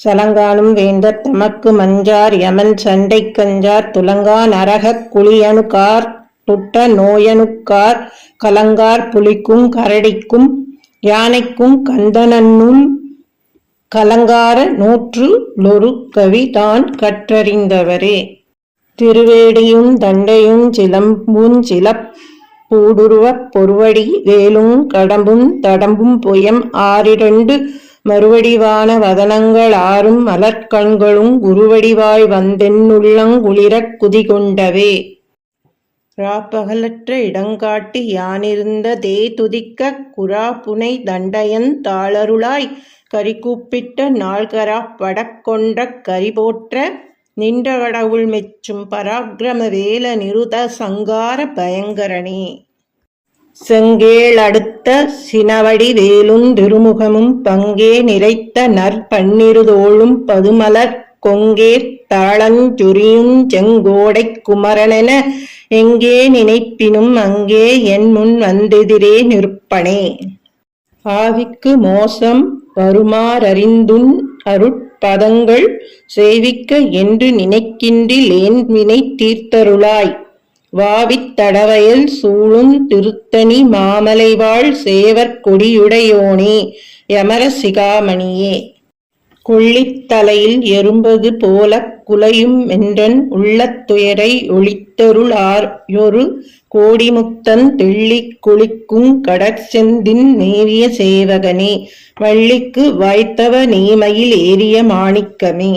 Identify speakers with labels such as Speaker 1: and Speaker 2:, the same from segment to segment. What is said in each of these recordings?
Speaker 1: சலங்கானும் வேந்தர் தமக்கு மஞ்சார் யமன் சண்டை கஞ்சார் துலங்கா நரகக் குளியணுகார் துட்ட நோயணுக்கார் கலங்கார் புலிக்கும் கரடிக்கும் யானைக்கும் கந்தனன்னுள் கலங்கார நூற்று லொரு கவி தான் கற்றறிந்தவரே. திருவேடியும் தண்டையும் சிலம்பும் சிலப் பூடுருவப் பொருவடி வேலும் கடம்பும் தடம்பும் புயம் ஆறிரண்டு மறுவடிவான வதனங்கள் ஆறும் மலர்க்கண்களும் குருவடிவாய் வந்தென்னுள்ளங்குளிரக் குதிகொண்டவே. ராப்பகலற்ற இடங்காட்டி யானிருந்த தே துதிக்க குராபுனை தண்டயன் தாளருளாய் கரிகூப்பிட்ட நாள்கரா படக்கொண்ட கரிபோற்ற நின்ற கடவுள் மெச்சும் பராக்கிரம வேல நிருத சங்கார பயங்கரனே. செங்கேளடுத்த சினவடி வேலுந் திருமுகமும் பங்கே நிறைத்த நற்பன்னிருதோளும் பதுமலர் கொங்கேர் தாளஞ்சுரியுஞ் செங்கோடைக் குமரனென எங்கே நினைப்பினும் அங்கே என் முன் வந்தெதிரே நிற்பனே. ஆவிக்கு மோசம் வருமாறறிந்துன் அருட்பதங்கள் சேவிக்க என்று நினைக்கின்றிலேன் வினை தீர்த்தருளாய். வாவித்தடவையல் சூழும் திருத்தணி மாமலைவாழ் சேவற்கொடியுடையோனே யமரசிகாமணியே யமர சிகாமணியே. கொள்ளித்தலையில் எறும்பது போலக் குலையும் மென்றன் உள்ள துயரை ஒழித்தருளாயொரு கோடிமுத்தன் தெள்ளிக் குளிக்கும் கடற்செந்தின் நேரிய சேவகனே வள்ளிக்கு வாய்த்தவ நீமையில் ஏறிய மாணிக்கமே.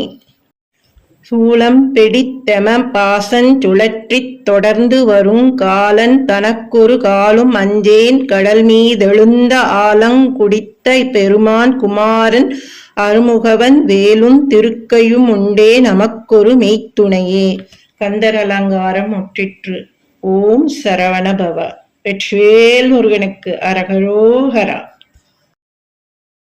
Speaker 1: சூலம் பிடித்தெம பாசஞ் சுழற்றித் தொடர்ந்து வருங் காலன் தனக்கொரு காலும் அஞ்சேன் கடல்மீதெழுந்த ஆலங் குடித்த பெருமான் குமாரன் அருமுகவன் வேலும் திருக்கையும் உண்டே நமக்கொரு மெய்த்துணையே. கந்தர் அலங்காரம் முற்றிற்று. ஓம் சரவணபவ. வெற்றிவேல் முருகனுக்கு அரகரோகரா.